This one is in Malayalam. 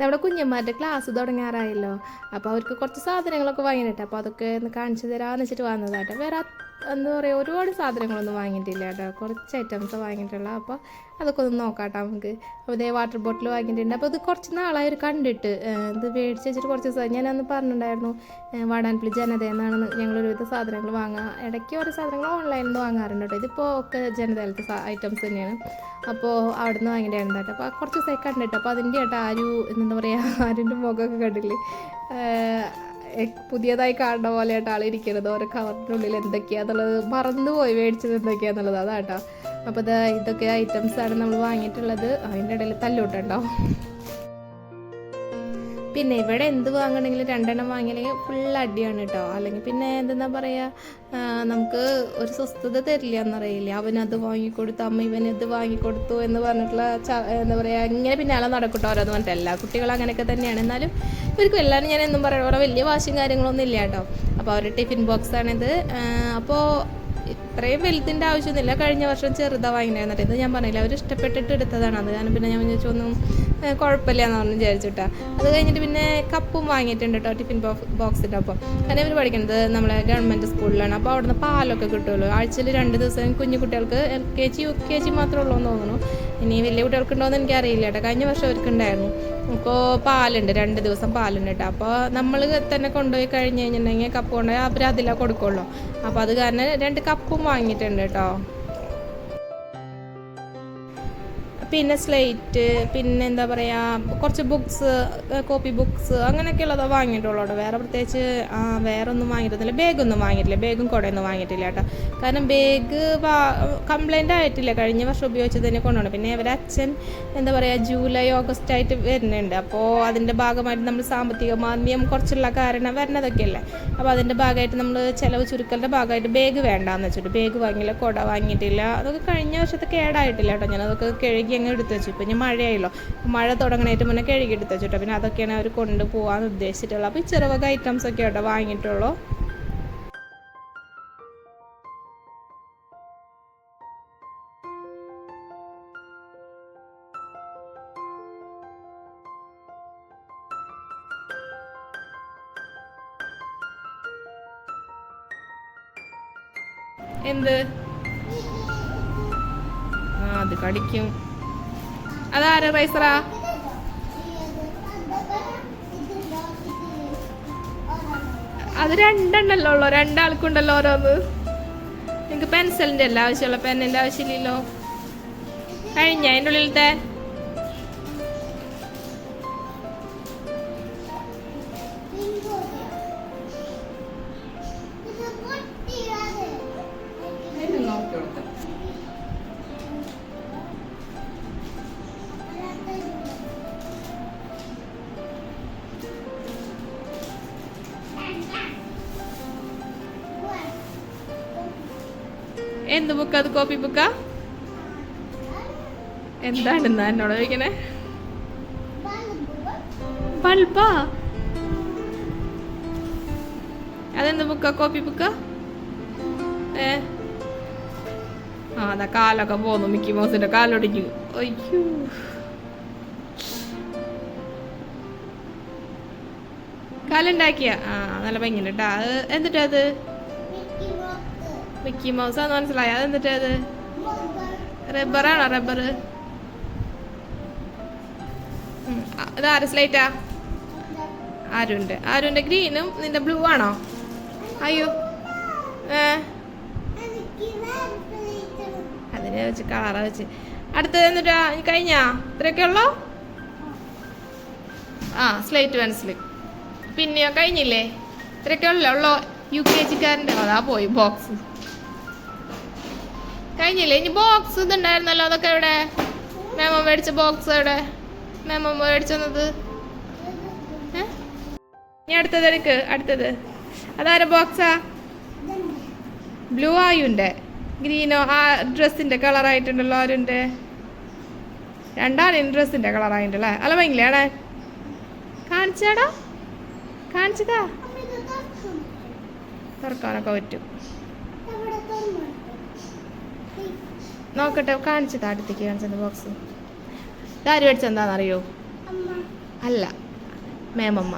നമ്മുടെ കുഞ്ഞന്മാരുടെ ക്ലാസ് തുടങ്ങാറായല്ലോ. അപ്പോൾ അവർക്ക് കുറച്ച് സാധനങ്ങളൊക്കെ വാങ്ങിയിട്ട് അപ്പോൾ അതൊക്കെ ഒന്ന് കാണിച്ചു തരാമെന്ന് വെച്ചിട്ട് വന്നതാട്ടോ. വേറെ എന്താ പറയുക ഒരുപാട് സാധനങ്ങളൊന്നും വാങ്ങിയിട്ടില്ല കേട്ടോ. കുറച്ച് ഐറ്റംസ് വാങ്ങിയിട്ടുള്ള. അപ്പോൾ അതൊക്കെ ഒന്ന് നോക്കാം കേട്ടോ നമുക്ക്. അപ്പോൾ ഇതേ വാട്ടർ ബോട്ടിൽ വാങ്ങിയിട്ടുണ്ട്. അപ്പോൾ ഇത് കുറച്ച് നാളായി ഒരു കണ്ടിട്ട് ഇത് മേടിച്ച് വെച്ചിട്ട് കുറച്ച് ദിവസം ഞാനന്ന് പറഞ്ഞിട്ടുണ്ടായിരുന്നു ഏഹ് വാടാൻപള്ളി ജനത എന്നാണ് ഞങ്ങളൊരുവിധ സാധനങ്ങൾ വാങ്ങുക ഇടയ്ക്ക് ഓരോ സാധനങ്ങൾ ഓൺലൈനിൽ നിന്ന് വാങ്ങാറുണ്ട് കേട്ടോ. ഇതിപ്പോൾ ഒക്കെ ജനതയിലത്തെ ഐറ്റംസ് തന്നെയാണ്. അപ്പോൾ അവിടെ നിന്ന് വാങ്ങിയിട്ടായിരുന്നു അപ്പോൾ കുറച്ച് ദിവസമായി കണ്ടിട്ട് അപ്പോൾ അതിന്റെ കേട്ടോ ആരും എന്താ പറയുക ആരുടെ മുഖമൊക്കെ കണ്ടില്ലേ? പുതിയതായി കാണുന്ന പോലെ ആയിട്ട് ആളിരിക്കണത് ഓരോ കവറിനുള്ളിൽ എന്തൊക്കെയാന്നുള്ളത് മറന്നുപോയി മേടിച്ചത് എന്തൊക്കെയാന്നുള്ളത്. അതാട്ടോ. അപ്പോൾ ഇത് ഇതൊക്കെ ആണ് നമ്മൾ വാങ്ങിയിട്ടുള്ളത്. അതിന്റെ ഇടയിൽ തല്ലൂട്ടുണ്ടോ പിന്നെ ഇവിടെ എന്ത് വാങ്ങണമെങ്കിലും രണ്ടെണ്ണം വാങ്ങിയില്ലെങ്കിൽ ഫുൾ അടിയാണ് കേട്ടോ അല്ലെങ്കിൽ പിന്നെ എന്താ പറയുക നമുക്ക് ഒരു സ്വസ്ഥത തരില്ല എന്നറിയില്ല. അവൻ അത് വാങ്ങിക്കൊടുത്തു അമ്മ ഇവൻ ഇത് വാങ്ങിക്കൊടുത്തു എന്ന് പറഞ്ഞിട്ടുള്ള എന്താ പറയുക ഇങ്ങനെ പിന്നാലെ നടക്കട്ടോ ഓരോന്ന് പറഞ്ഞിട്ട്. എല്ലാ കുട്ടികളും അങ്ങനെയൊക്കെ തന്നെയാണ്. എന്നാലും ഇവർക്കും എല്ലാവരും ഞാൻ എന്നും അവിടെ വലിയ വാശിയും കാര്യങ്ങളൊന്നും ഇല്ല കേട്ടോ അപ്പോൾ അവരുടെ ടിഫിൻ ബോക്സാണിത്. അപ്പോൾ ഇത്രയും വലുതിന്റെ ആവശ്യമൊന്നുമില്ല. കഴിഞ്ഞ വർഷം ചെറുതാണ് വാങ്ങിനായിരുന്നത് ഇത് ഞാൻ പറഞ്ഞില്ല അവർ ഇഷ്ടപ്പെട്ടിട്ട് എടുത്തതാണ്. അത് കാരണം പിന്നെ ഞാൻ വിചാരിച്ചു ഒന്നും കുഴപ്പമില്ല എന്ന് പറഞ്ഞു വിചാരിച്ചിട്ടാ അത് കഴിഞ്ഞിട്ട് പിന്നെ കപ്പും വാങ്ങിയിട്ടുണ്ട് കേട്ടോ ടിഫിൻ ബോക്സിന്റെ ഒപ്പം. കാരണം ഇവർ പഠിക്കുന്നത് നമ്മളെ ഗവൺമെന്റ് സ്കൂളിലാണ്. അപ്പോൾ അവിടുന്ന് പാലൊക്കെ കിട്ടുമല്ലോ. ആഴ്ചയിൽ രണ്ട് ദിവസം കുഞ്ഞു കുട്ടികൾക്ക് L K G U K G മാത്രമേ ഉള്ളൂ എന്ന് തോന്നുന്നു. ഇനി വലിയ എനിക്ക് അറിയില്ല കേട്ടോ കഴിഞ്ഞ വർഷം അവർക്കുണ്ടായിരുന്നു. അപ്പോൾ പാലുണ്ട് രണ്ട് ദിവസം പാലുണ്ട് കേട്ടോ അപ്പോൾ നമ്മൾ തന്നെ കൊണ്ടുപോയി കഴിഞ്ഞ് കഴിഞ്ഞിട്ടുണ്ടെങ്കിൽ കപ്പ് കൊണ്ടുപോയി അവർ അതിലാണ് കൊടുക്കുള്ളൂ. അപ്പോൾ അത് കാരണം രണ്ട് കപ്പും വാങ്ങിയിട്ടുണ്ട് കേട്ടോ പിന്നെ സ്ലേറ്റ് പിന്നെ എന്താ പറയുക കുറച്ച് ബുക്സ് കോപ്പി ബുക്സ് അങ്ങനെയൊക്കെയുള്ളത് വാങ്ങിയിട്ടുള്ളൂ കേട്ടോ. വേറെ പ്രത്യേകിച്ച് ആ, വേറെ ഒന്നും വാങ്ങിയിട്ടില്ല. ബാഗൊന്നും വാങ്ങിയിട്ടില്ല ബാഗും കുടയൊന്നും വാങ്ങിയിട്ടില്ല കേട്ടോ. കാരണം ബാഗ് കംപ്ലൈന്റ് ആയിട്ടില്ല. കഴിഞ്ഞ വർഷം ഉപയോഗിച്ചത് തന്നെ കൊണ്ടുപോകണം. പിന്നെ അവരെ അച്ഛൻ എന്താ പറയുക ജൂലൈ ഓഗസ്റ്റ് ആയിട്ട് വരുന്നുണ്ട്. അപ്പോൾ അതിന്റെ ഭാഗമായിട്ട് നമ്മൾ സാമ്പത്തിക മാന്യം കുറച്ചുള്ള കാരണം വരണതൊക്കെയല്ലേ അപ്പോൾ അതിന്റെ ഭാഗമായിട്ട് നമ്മൾ ചിലവ് ചുരുക്കലിന്റെ ഭാഗമായിട്ട് ബാഗ് വേണ്ടാന്ന് വെച്ചിട്ട് ബാഗ് വാങ്ങിയില്ല കുട വാങ്ങിയിട്ടില്ല. അതൊക്കെ കഴിഞ്ഞ വർഷത്തെ കേടായിട്ടില്ല കേട്ടോ. ഞാൻ അതൊക്കെ കഴുകി അങ്ങ് എടുത്ത് വെച്ചു. ഇപ്പം ഇനി മഴയായല്ലോ. മഴ തുടങ്ങണേറ്റ് മുന്നേ കഴുകി എടുത്ത് വെച്ചിട്ടോ. പിന്നെ അതൊക്കെയാണ് അവർ കൊണ്ടുപോകാൻ ഉദ്ദേശിച്ചിട്ടുള്ളത്. അപ്പോൾ ഈ ചെറുവക ഐറ്റംസ് ഒക്കെ കേട്ടോ വാങ്ങിയിട്ടുള്ളൂ. എന്ത്? ആ അത് കടിക്കും. അതാര റൈസറാ അത് രണ്ടെണ്ണല്ലോ ഉള്ളോ. രണ്ടാൾക്കുണ്ടല്ലോ ഓരോന്ന്. നിങ്ങൾക്ക് പെൻസിലിന്റെ അല്ല ആവശ്യമുള്ള? പെന്നിന്റെ ആവശ്യമില്ലല്ലോ. കഴിഞ്ഞ? അതിന്റെ ഉള്ളിലത്തെ എന്ത് ബുക്ക് അത്? കോപ്പി ബുക്കാ എന്താണെന്നാ എന്നോട് ചോദിക്കണേ? ബൾബാ? അതെന്ത് ബുക്കാ കോപ്പി ബുക്കാ ഏ? ആ അതാ കാലൊക്കെ പോന്നു. മിക്കി മൗസിന്റെ കാലൊടിഞ്ഞു. അയ്യോ. കാലുണ്ടാക്കിയ? ആ നല്ല ഭംഗിയുണ്ട് കേട്ടോ അത് എന്നിട്ടത് മിക്കി മൗസ് ആന്ന് മനസ്സിലായി. അത് എന്നിട്ടാ അത്? റബ്ബറാണോ റബ്ബർ? ഇതാര് സ്ലൈറ്റാ ആരുണ്ട് ആരുണ്ട് ഗ്രീനും നിന്റെ ബ്ലൂ ആണോ? അയ്യോ. ഏ? അതിനെ വെച്ച് കളറ വെച്ച്. അടുത്തത് എന്നിട്ടാ കഴിഞ്ഞാ? ഇത്രയൊക്കെ ഉള്ളോ? ആ സ്ലേറ്റ് പെൻസിൽ പിന്നെയോ? കഴിഞ്ഞില്ലേ? ഇത്രയൊക്കെ ഉള്ളോ? ഉള്ളോ? യു കെ ജിക്കാരന്റെ അതാ പോയി ബോക്സ് കഴിഞ്ഞില്ലേ? ഇനി ബോക്സ് ഇതുണ്ടായിരുന്നല്ലോ അതൊക്കെ എവിടെ? മേമോ മേടിച്ച ബോക്സ് എവിടെ? മേമോ മേടിച്ചത് ഇനി അടുത്തത് എടുക്ക് അടുത്തത്. അതാരെ ബോക്സാ ബ്ലൂ ആയുണ്ട്. ഗ്രീനോ ആ ഡ്രസ്സിന്റെ കളർ ആയിട്ടുണ്ടല്ലോ ആരുണ്ട്? രണ്ടാളും ഡ്രസ്സിന്റെ കളർ ആയിട്ടുണ്ടല്ലേ? അല്ല ഭയങ്കര കാണിച്ചാടോ കാണിച്ചാടാ. കാണിച്ചതാ. തുറക്കാനൊക്കെ പറ്റും. നോക്കട്ടെ കാണിച്ചതാ അടുത്തേക്ക് കാണിച്ചത് ബോക്സ് ഇതാര് മേടിച്ചെന്താണെന്നറിയോ അല്ല മേമമ്മ?